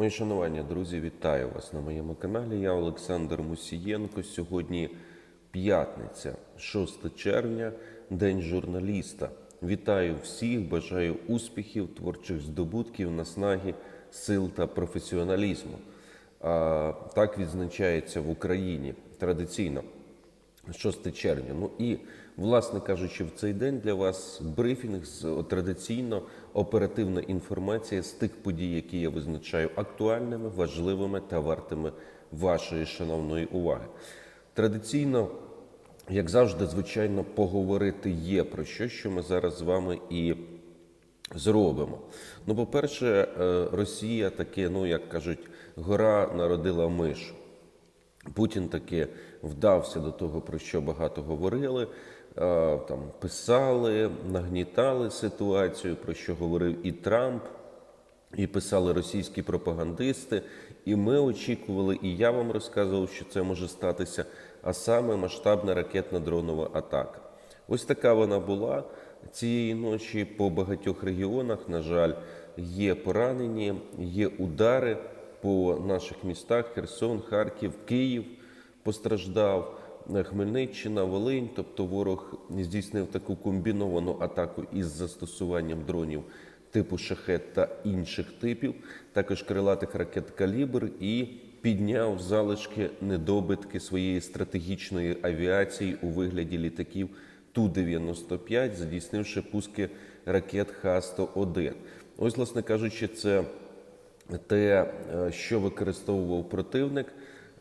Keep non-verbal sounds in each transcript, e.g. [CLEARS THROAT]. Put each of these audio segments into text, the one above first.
Мої шанування, друзі, вітаю вас на моєму каналі. Я Олександр Мусієнко. Сьогодні п'ятниця, 6 червня, День журналіста. Вітаю всіх, бажаю успіхів, творчих здобутків, наснаги, сил та професіоналізму. А, Так відзначається в Україні традиційно 6 червня. Ну і, власне кажучи, в цей день для вас брифінг з традиційно оперативна інформація з тих подій, які я визначаю актуальними, важливими та вартими вашої шановної уваги. Традиційно, як завжди, звичайно, поговорити є про що, що ми зараз з вами і зробимо. Ну, по-перше, е, Росія таке, ну як кажуть, гора народила мишу. Путін таки вдався до того, про що багато говорили, е, там писали, нагнітали ситуацію, про що говорив і Трамп, і писали російські пропагандисти. І ми очікували, і я вам розказував, що це може статися, а саме масштабна ракетна дронова атака. Ось така вона була цієї ночі по багатьох регіонах. На жаль, є поранені, є удари по наших містах: Херсон, Харків, Київ постраждав. Хмельниччина, Волинь, тобто ворог здійснив таку комбіновану атаку із застосуванням дронів типу шахет та інших типів, також крилатих ракет калібр і підняв залишки недобитки своєї стратегічної авіації у вигляді літаків Ту-95, здійснивши пуски ракет Х-101. Ось, власне кажучи, це те, е, що використовував противник.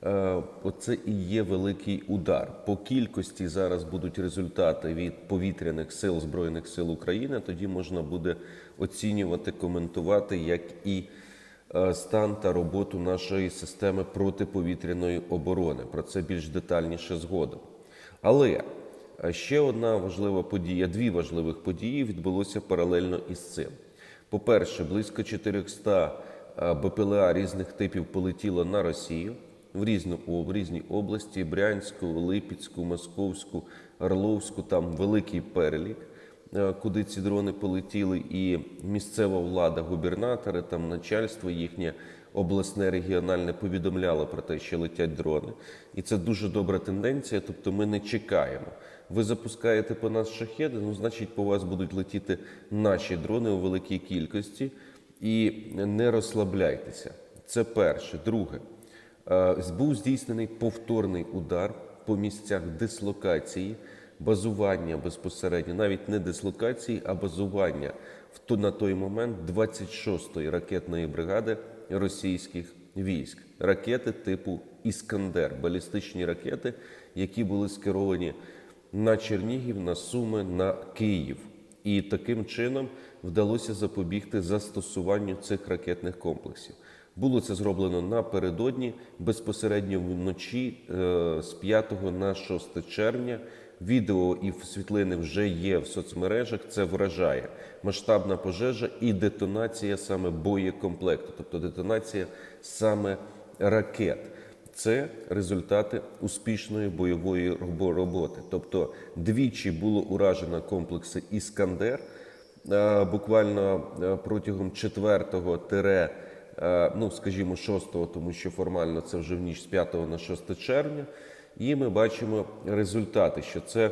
Е, Оце і є великий удар. По кількості зараз будуть результати від повітряних сил Збройних сил України. Тоді можна буде оцінювати, коментувати, як і е, стан та роботу нашої системи протиповітряної оборони. Про це більш детальніше згодом. Але ще одна важлива подія, дві важливих події відбулося паралельно із цим. По-перше, близько 400 е, БПЛА різних типів полетіло на Росію в різну в різні області: Брянську, Липецьку, Московську, Орловську. Там великий перелік, е, куди ці дрони полетіли, і місцева влада, губернатори, там начальство їхнє обласне регіональне повідомляло про те, що летять дрони. І це дуже добра тенденція. Тобто, ми не чекаємо. Ви запускаєте по нас шахеди, ну значить, по вас будуть летіти наші дрони у великій кількості. І не розслабляйтеся. Це перше. Друге, Е, був здійснений повторний удар по місцях дислокації, базування безпосередньо, навіть не дислокації, а базування на той момент 26-ї ракетної бригади російських військ. Ракети типу Іскандер, балістичні ракети, які були скеровані на Чернігів, на Суми, на Київ. І таким чином вдалося запобігти застосуванню цих ракетних комплексів. Було це зроблено напередодні, безпосередньо вночі е, з 5 на 6 червня. Відео і світлини вже є в соцмережах. Це вражає масштабна пожежа і детонація саме боєкомплекту, тобто детонація саме ракет. Це результати успішної бойової роботи. Тобто двічі було уражено комплекси Іскандер буквально е, протягом 4 тире ну скажімо, 6, тому що формально це вже в ніч з 5 на 6 червня. І ми бачимо результати, що це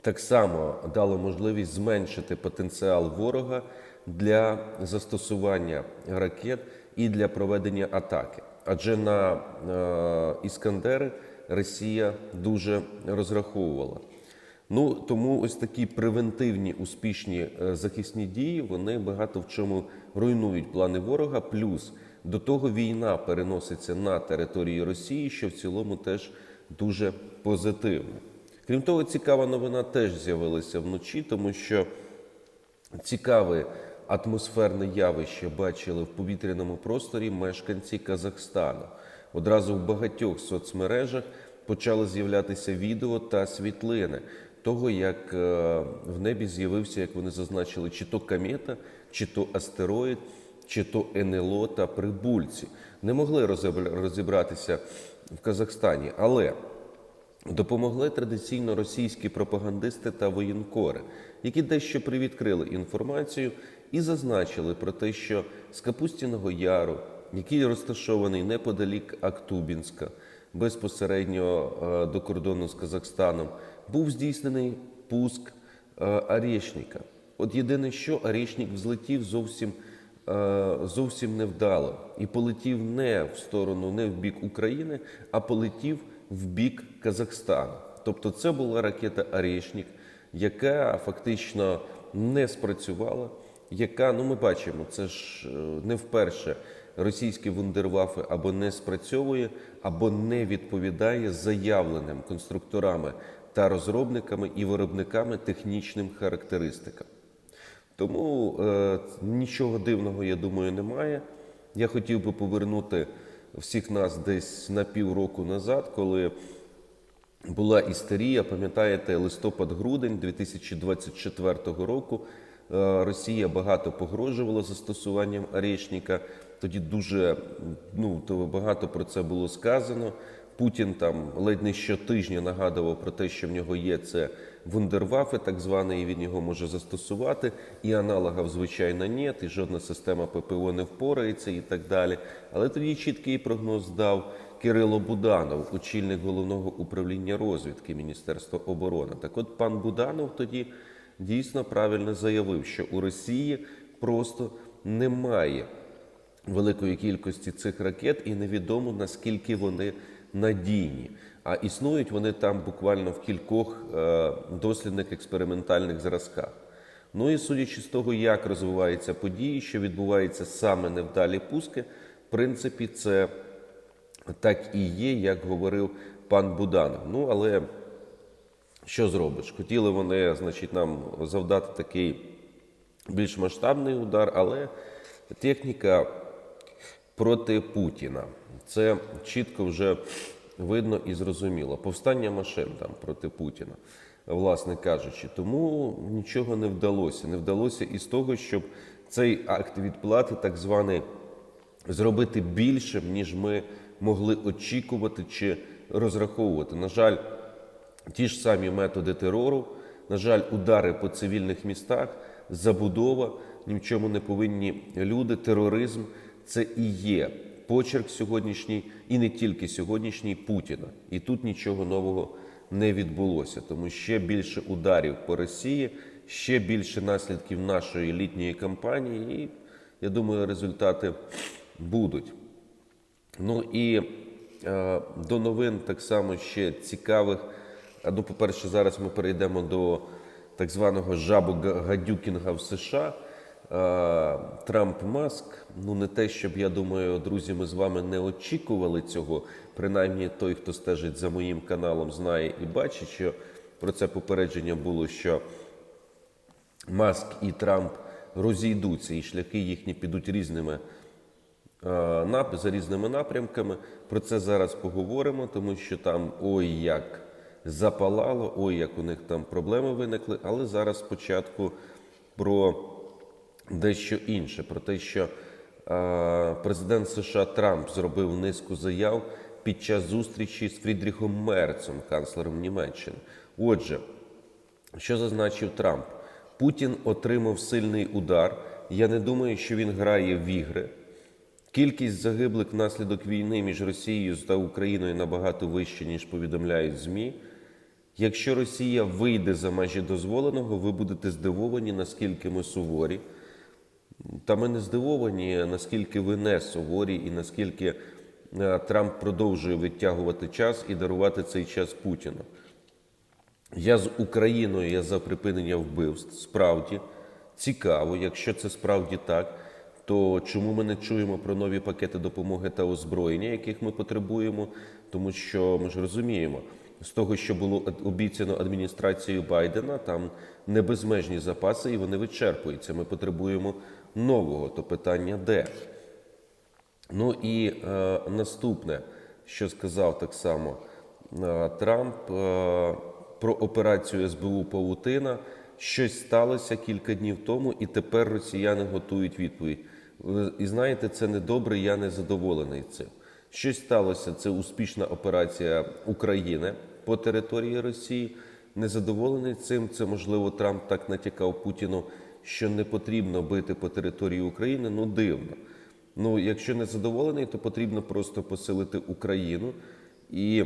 так само дало можливість зменшити потенціал ворога для застосування ракет і для проведення атаки. Адже на е, Іскандери Росія дуже розраховувала. Ну тому ось такі превентивні успішні е, захисні дії вони багато в чому руйнують плани ворога. Плюс до того війна переноситься на території Росії, що в цілому теж дуже позитивно. Крім того, цікава новина теж з'явилася вночі, тому що цікаве атмосферне явище бачили в повітряному просторі мешканці Казахстану. Одразу в багатьох соцмережах почали з'являтися відео та світлини того, як е, в небі з'явився, як вони зазначили, чи то комета, чи то астероїд, чи то НЛО та прибульці. Не могли розібратися в Казахстані, але допомогли традиційно російські пропагандисти та воєнкори, які дещо привідкрили інформацію і зазначили про те, що з Капустіного Яру який розташований неподалік Актубінська, безпосередньо е, до кордону з Казахстаном, був здійснений пуск е, Арєшніка. От єдине, що Арєшнік взлетів зовсім, е, зовсім невдало і полетів не в сторону, не в бік України, а полетів в бік Казахстану. Тобто це була ракета Арєшнік, яка фактично не спрацювала, яка, ну ми бачимо, це ж е, не вперше російські вундервафи або не спрацьовує, або не відповідає заявленим конструкторами та розробниками і виробниками технічним характеристикам. Тому е, нічого дивного, я думаю, немає. Я хотів би повернути всіх нас десь на півроку назад, коли була істерія, пам'ятаєте, листопад-грудень 2024 року. Е, Росія багато погрожувала застосуванням Арєшніка. Тоді дуже ну, то багато про це було сказано. Путін там ледь не щотижня нагадував про те, що в нього є це вундервафи, так званий, і він його може застосувати. І аналогів, звичайно, нет, і жодна система ППО не впорається і так далі. Але тоді чіткий прогноз дав Кирило Буданов, очільник головного управління розвідки Міністерства оборони. Так от пан Буданов тоді дійсно правильно заявив, що у Росії просто немає великої кількості цих ракет, і невідомо наскільки вони надійні. А існують вони там буквально в кількох е, дослідних експериментальних зразках. Ну і судячи з того, як розвиваються події, що відбуваються саме невдалі пуски, в принципі, це так і є, як говорив пан Буданов. Ну але що зробиш? Хотіли вони, значить, нам завдати такий більш масштабний удар, але техніка проти Путіна. Це чітко вже видно і зрозуміло. Повстання машин там проти Путіна, власне кажучи. Тому нічого не вдалося. Не вдалося із того, щоб цей акт відплати, так званий, зробити більшим, ніж ми могли очікувати чи розраховувати. На жаль, ті ж самі методи терору, на жаль, удари по цивільних містах, забудова, ні в чому не повинні люди, тероризм це і є почерк сьогоднішній, і не тільки сьогоднішній Путіна. І тут нічого нового не відбулося, тому ще більше ударів по Росії, ще більше наслідків нашої літньої кампанії, і я думаю, результати будуть. Ну і е, до новин так само ще цікавих. Ну, по-перше, зараз ми перейдемо до так званого жабу гадюкінга в США. Е, Трамп Маск. Ну, не те, щоб я думаю, друзі, ми з вами не очікували цього. Принаймні, той, хто стежить за моїм каналом, знає і бачить, що про це попередження було, що Маск і Трамп розійдуться, і шляхи їхні підуть різними е, за різними напрямками. Про це зараз поговоримо, тому що там ой як запалало, ой, як у них там проблеми виникли. Але зараз спочатку про дещо інше, про те, що е, президент США Трамп зробив низку заяв під час зустрічі з Фрідріхом Мерцем, канцлером Німеччини. Отже, що зазначив Трамп? Путін отримав сильний удар. Я не думаю, що він грає в ігри. Кількість загиблих внаслідок війни між Росією та Україною набагато вища, ніж повідомляють ЗМІ. Якщо Росія вийде за межі дозволеного, ви будете здивовані, наскільки ми суворі. Та ми не здивовані, наскільки ви не суворі і наскільки е, Трамп продовжує витягувати час і дарувати цей час Путіну. Я з Україною я за припинення вбивств. Справді цікаво, якщо це справді так, то чому ми не чуємо про нові пакети допомоги та озброєння, яких ми потребуємо? Тому що ми ж розуміємо, з того, що було обіцяно адміністрацією Байдена, там не безмежні запаси і вони вичерпуються. Ми потребуємо нового. То питання де? Ну і е, наступне, що сказав так само е, Трамп е, про операцію СБУ Павутина. Щось сталося кілька днів тому, і тепер росіяни готують відповідь. І знаєте, це недобре, я не задоволений цим. Щось сталося, це успішна операція України по території Росії. Незадоволений цим, це можливо Трамп так натякав Путіну, що не потрібно бити по території України. Ну дивно. Ну, якщо не задоволений, то потрібно просто посилити Україну і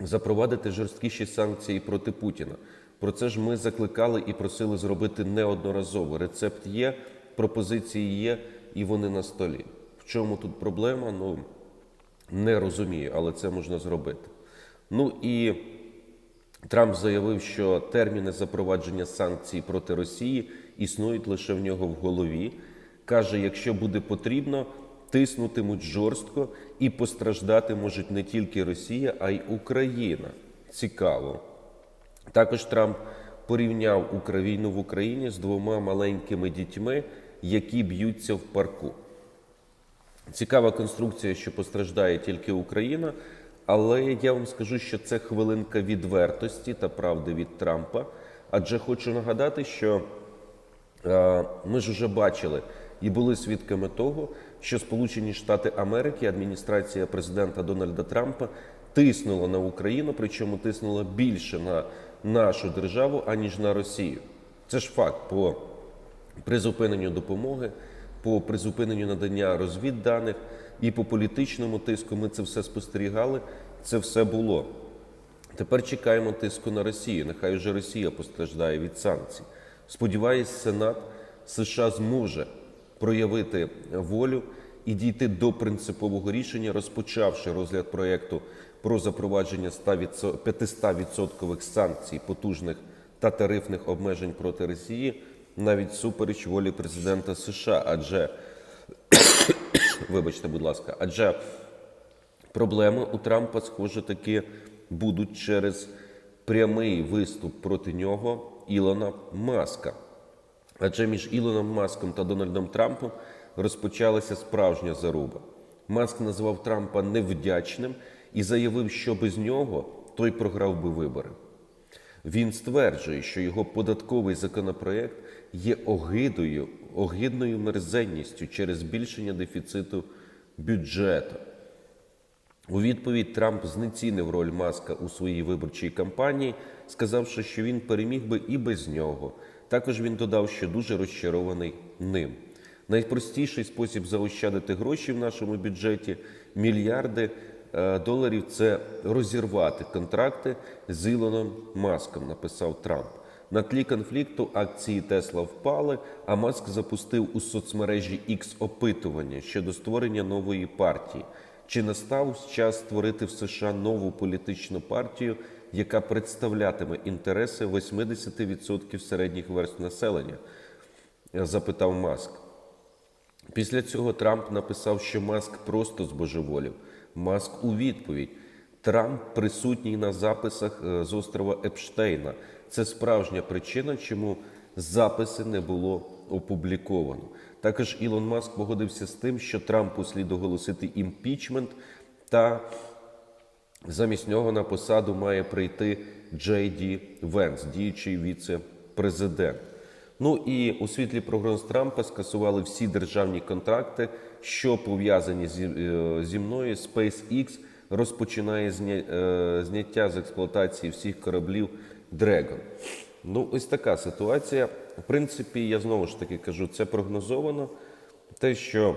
запровадити жорсткіші санкції проти Путіна. Про це ж ми закликали і просили зробити неодноразово. Рецепт є, пропозиції є, і вони на столі. В чому тут проблема? Ну не розумію, але це можна зробити. Ну і Трамп заявив, що терміни запровадження санкцій проти Росії існують лише в нього в голові. Каже, якщо буде потрібно, тиснутимуть жорстко і постраждати можуть не тільки Росія, а й Україна. Цікаво. Також Трамп порівняв Укра- війну в Україні з двома маленькими дітьми, які б'ються в парку. Цікава конструкція, що постраждає тільки Україна, але я вам скажу, що це хвилинка відвертості та правди від Трампа. Адже хочу нагадати, що ми ж вже бачили і були свідками того, що Сполучені Штати Америки, адміністрація президента Дональда Трампа тиснула на Україну, причому тиснула більше на нашу державу, аніж на Росію. Це ж факт по призупиненню допомоги, по призупиненню надання розвідданих і по політичному тиску. Ми це все спостерігали. Це все було. Тепер чекаємо тиску на Росію. Нехай вже Росія постраждає від санкцій. Сподіваюсь, Сенат США зможе проявити волю і дійти до принципового рішення, розпочавши розгляд проєкту про запровадження 100%, 500% санкцій потужних та тарифних обмежень проти Росії, навіть супереч волі президента США. Адже [COUGHS] вибачте, будь ласка, адже Проблеми у Трампа, схоже, таки будуть через прямий виступ проти нього Ілона Маска. Адже між Ілоном Маском та Дональдом Трампом розпочалася справжня заруба. Маск назвав Трампа невдячним і заявив, що без нього той програв би вибори. Він стверджує, що його податковий законопроект є огидою, огидною мерзенністю через збільшення дефіциту бюджету. У відповідь Трамп знецінив роль Маска у своїй виборчій кампанії, сказавши, що він переміг би і без нього. Також він додав, що дуже розчарований ним. Найпростіший спосіб заощадити гроші в нашому бюджеті мільярди е, доларів це розірвати контракти з Ілоном Маском, написав Трамп. На тлі конфлікту акції Тесла впали, а Маск запустив у соцмережі X опитування щодо створення нової партії. Чи настав час створити в США нову політичну партію, яка представлятиме інтереси 80% середніх верств населення? запитав Маск. Після цього Трамп написав, що Маск просто збожеволів. Маск у відповідь. Трамп присутній на записах е, з острова Епштейна. Це справжня причина, чому записи не було опубліковано. Також Ілон Маск погодився з тим, що Трампу слід оголосити імпічмент, та замість нього на посаду має прийти Джей Ді Венс, діючий віце-президент. Ну і у світлі прогноз Трампа скасували всі державні контракти, що пов'язані зі, е, зі мною. SpaceX розпочинає е, зняття з експлуатації всіх кораблів Dragon. Ну, ось така ситуація. В принципі, я знову ж таки кажу, це прогнозовано. Те, що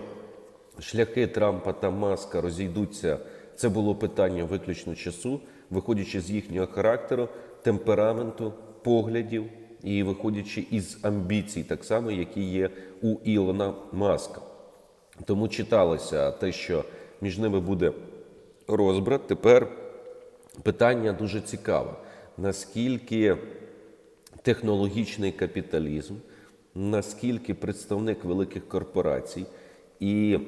шляхи Трампа та Маска розійдуться, це було питання виключно часу, виходячи з їхнього характеру, темпераменту, поглядів і виходячи із амбіцій, так само, які є у Ілона Маска. Тому читалося те, що між ними буде розбрат. Тепер питання дуже цікаве. Наскільки технологічний капіталізм, наскільки представник великих корпорацій і,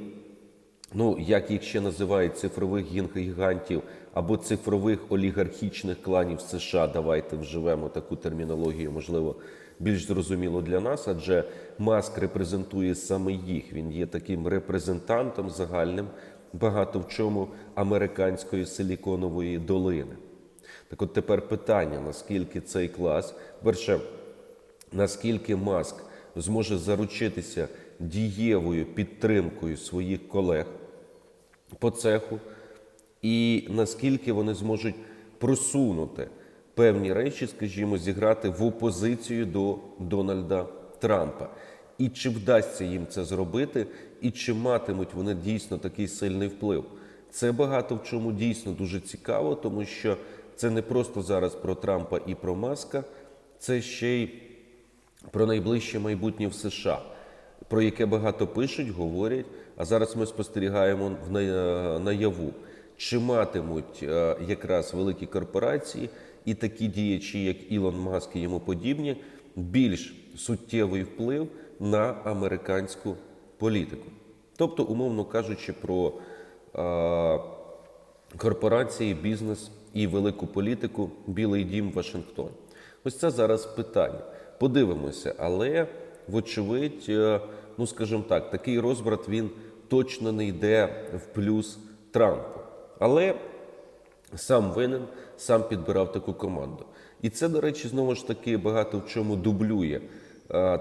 ну, як їх ще називають, цифрових гігантів або цифрових олігархічних кланів США, давайте вживемо таку термінологію, можливо, більш зрозуміло для нас, адже Маск репрезентує саме їх. Він є таким репрезентантом загальним багато в чому американської силіконової долини. Так от тепер питання, наскільки цей клас, перше, наскільки Маск зможе заручитися дієвою підтримкою своїх колег по цеху, і наскільки вони зможуть просунути певні речі, скажімо, зіграти в опозицію до Дональда Трампа. і чи вдасться їм це зробити, і чи матимуть вони дійсно такий сильний вплив. Це багато в чому дійсно дуже цікаво, тому що це не просто зараз про Трампа і про Маска, це ще й про найближче майбутнє в США, про яке багато пишуть, говорять. А зараз ми спостерігаємо в наяву, чи матимуть е, якраз великі корпорації і такі діячі, як Ілон Маск і йому подібні, більш суттєвий вплив на американську політику. Тобто, умовно кажучи, про е, корпорації, бізнес і велику політику Білий дім Вашингтон. Ось це зараз питання. Подивимося, але вочевидь, е, ну скажімо так, такий розбрат він точно не йде в плюс Трампу. Але сам винен, сам підбирав таку команду. І це, до речі, знову ж таки багато в чому дублює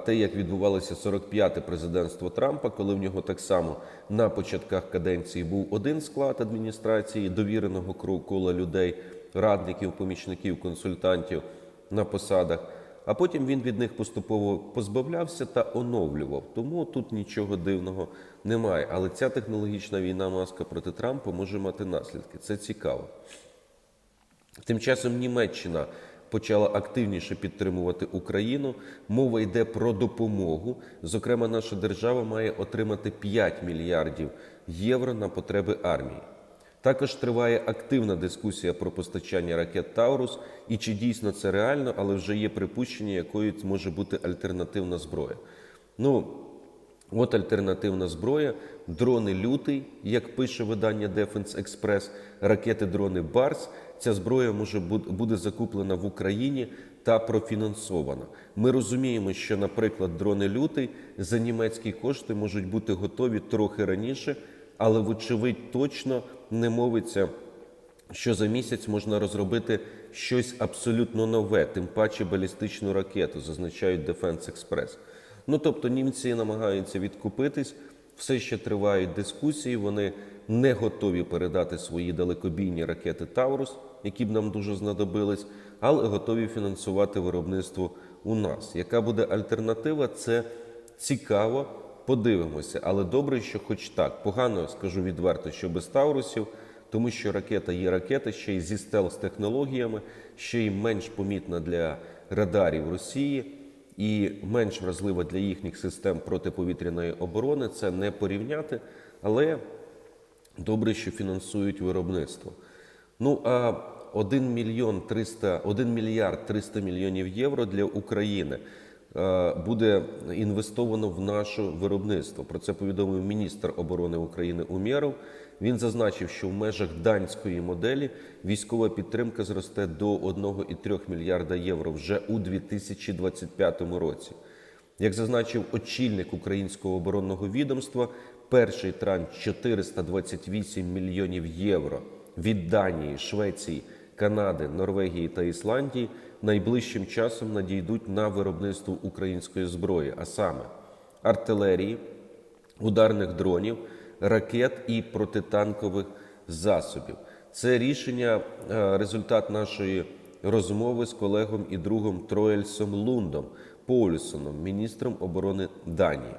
те, як відбувалося 45-те президентство Трампа, коли в нього так само на початках каденції був один склад адміністрації, довіреного кола людей, радників, помічників, консультантів на посадах. А потім він від них поступово позбавлявся та оновлював. Тому тут нічого дивного немає. Але ця технологічна війна маска проти Трампа може мати наслідки. Це цікаво. Тим часом Німеччина почала активніше підтримувати Україну. Мова йде про допомогу. Зокрема, наша держава має отримати 5 мільярдів євро на потреби армії. Також триває активна дискусія про постачання ракет Таурус і чи дійсно це реально, але вже є припущення, якою може бути альтернативна зброя. Ну, От альтернативна зброя, дрони лютий, як пише видання Defense Express, ракети дрони Барс. Ця зброя може бу- буде закуплена в Україні та профінансована. Ми розуміємо, що, наприклад, дрони лютий за німецькі кошти можуть бути готові трохи раніше, але вочевидь точно не мовиться що за місяць можна розробити щось абсолютно нове, тим паче балістичну ракету, зазначають Defense Express. Ну тобто німці намагаються відкупитись, все ще тривають дискусії. Вони не готові передати свої далекобійні ракети Таурус, які б нам дуже знадобились, але готові фінансувати виробництво у нас. Яка буде альтернатива? Це цікаво. Подивимося, але добре, що хоч так. Погано скажу відверто, що без Таурусів, тому що ракета є ракета, ще й зі стелс-технологіями, ще й менш помітна для радарів Росії і менш вразлива для їхніх систем протиповітряної оборони. Це не порівняти, але добре, що фінансують виробництво. Ну а 1 мільйон 300, 1 мільярд 300 мільйонів євро для України е, буде інвестовано в наше виробництво. Про це повідомив міністр оборони України Умєров. Він зазначив, що в межах данської моделі військова підтримка зросте до 1,3 мільярда євро вже у 2025 році. Як зазначив очільник українського оборонного відомства, перший транш 428 мільйонів євро від Данії, Швеції, Канади, Норвегії та Ісландії найближчим часом надійдуть на виробництво української зброї, а саме артилерії, ударних дронів, ракет і протитанкових засобів. Це рішення е, результат нашої розмови з колегом і другом Троєльсом Лундом Поульсоном, міністром оборони Данії.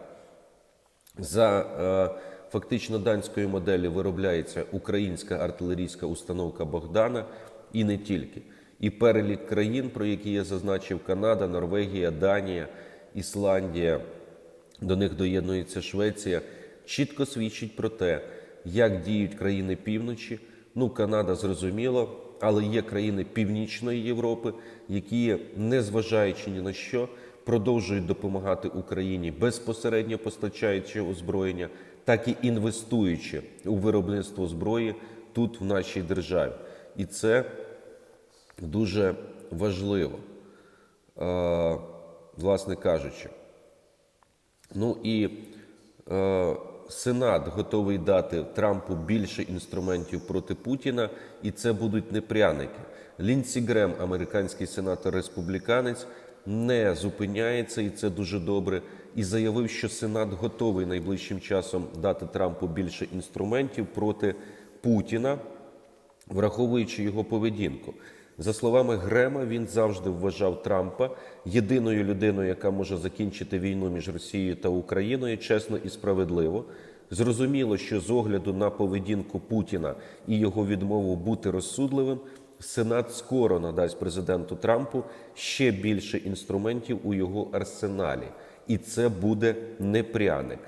За е, фактично данською моделлю виробляється українська артилерійська установка Богдана і не тільки. І перелік країн, про які я зазначив: Канада, Норвегія, Данія, Ісландія, до них доєднується Швеція, чітко свідчить про те, як діють країни півночі. Ну, Канада зрозуміло, але є країни Північної Європи, які, незважаючи ні на що, продовжують допомагати Україні безпосередньо постачаючи озброєння, так і інвестуючи у виробництво зброї тут, в нашій державі. І це дуже важливо, е, власне кажучи. Ну і е, Сенат готовий дати Трампу більше інструментів проти Путіна, і це будуть не пряники. Лінсі Грем, американський сенатор республіканець, не зупиняється, і це дуже добре. І заявив, що Сенат готовий найближчим часом дати Трампу більше інструментів проти Путіна, враховуючи його поведінку. За словами Грема, він завжди вважав Трампа єдиною людиною, яка може закінчити війну між Росією та Україною чесно і справедливо. Зрозуміло, що з огляду на поведінку Путіна і його відмову бути розсудливим, Сенат скоро надасть президенту Трампу ще більше інструментів у його арсеналі, і це буде не пряник.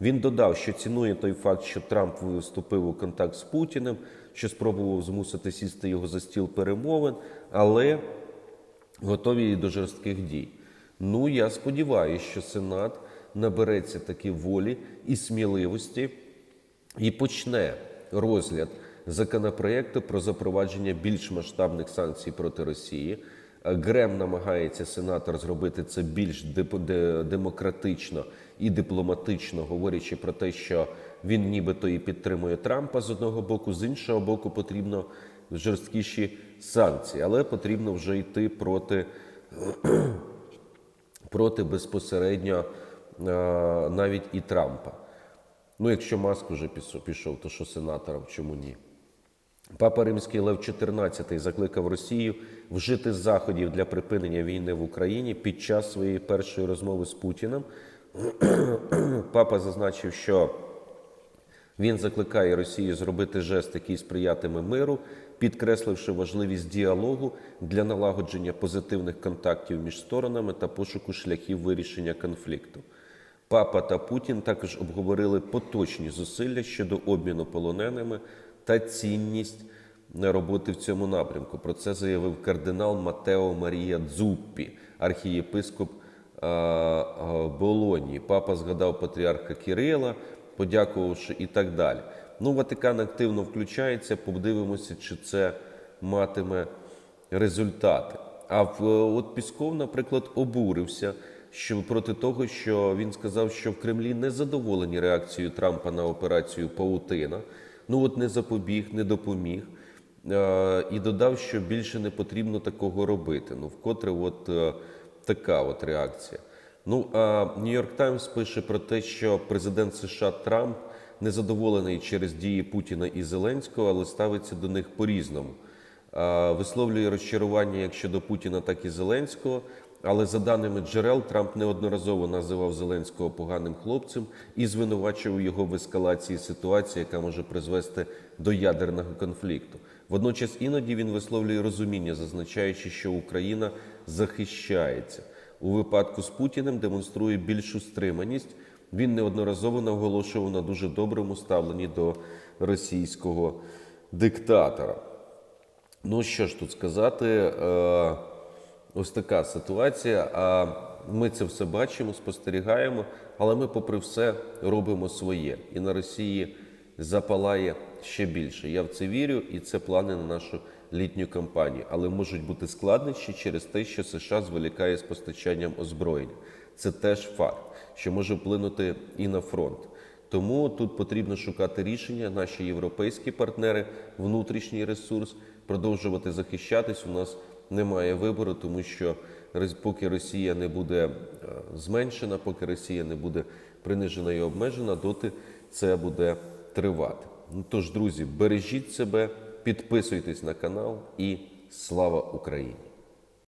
Він додав, що цінує той факт, що Трамп вступив у контакт з Путіним, що спробував змусити сісти його за стіл перемовин, але готові і до жорстких дій. Ну, я сподіваюся, що Сенат набереться таки волі і сміливості і почне розгляд законопроекту про запровадження більш масштабних санкцій проти Росії. Грем намагається сенатор зробити це більш демократично і дипломатично, говорячи про те, що він нібито і підтримує Трампа з одного боку, з іншого боку, потрібно жорсткіші санкції, але потрібно вже йти проти [CLEARS THROAT] проти безпосередньо е, навіть і Трампа. Ну, якщо Маск вже пішов- то що сенаторам, чому ні? Папа Римський Лев XIV закликав Росію вжити заходів для припинення війни в Україні під час своєї першої розмови з Путіним. [CLEARS THROAT] Папа зазначив, що він закликає Росію зробити жест, який сприятиме миру, підкресливши важливість діалогу для налагодження позитивних контактів між сторонами та пошуку шляхів вирішення конфлікту. Папа та Путін також обговорили поточні зусилля щодо обміну полоненими та цінність роботи в цьому напрямку. Про це заявив кардинал Матео Марія Дзуппі, архієпископ а, а, Болонії. Папа згадав патріарха Кирила, подякувавши і так далі. Ну, Ватикан активно включається. Подивимося, чи це матиме результати. А в от Пісков, наприклад, обурився що проти того, що він сказав, що в Кремлі не задоволені реакцією Трампа на операцію Паутина. Ну от не запобіг, не допоміг. Е, І додав, що більше не потрібно такого робити. Ну, вкотре, от е, така от реакція. Ну а Нью-Йорк Таймс пише про те, що президент США Трамп незадоволений через дії Путіна і Зеленського, але ставиться до них по-різному. Е, Висловлює розчарування як щодо Путіна, так і Зеленського. Але за даними джерел, Трамп неодноразово називав Зеленського поганим хлопцем і звинувачував його в ескалації ситуації, яка може призвести до ядерного конфлікту. Водночас іноді він висловлює розуміння, зазначаючи, що Україна захищається. У випадку з Путіним демонструє більшу стриманість. Він неодноразово наголошував на дуже доброму ставленні до російського диктатора. Ну що ж тут сказати? Е, Ось така ситуація. А ми це все бачимо, спостерігаємо, але ми, попри все, робимо своє. І на Росії запалає ще більше. Я в це вірю, і це плани на нашу літню кампанію. Але можуть бути складнощі через те, що США зволікає з постачанням озброєння. Це теж факт, що може вплинути і на фронт. Тому тут потрібно шукати рішення. Наші європейські партнери, внутрішній ресурс, продовжувати захищатись. У нас немає вибору, тому що поки Росія не буде е, зменшена, поки Росія не буде принижена і обмежена, доти це буде тривати. Ну, Тож, друзі, бережіть себе, підписуйтесь на канал і слава Україні!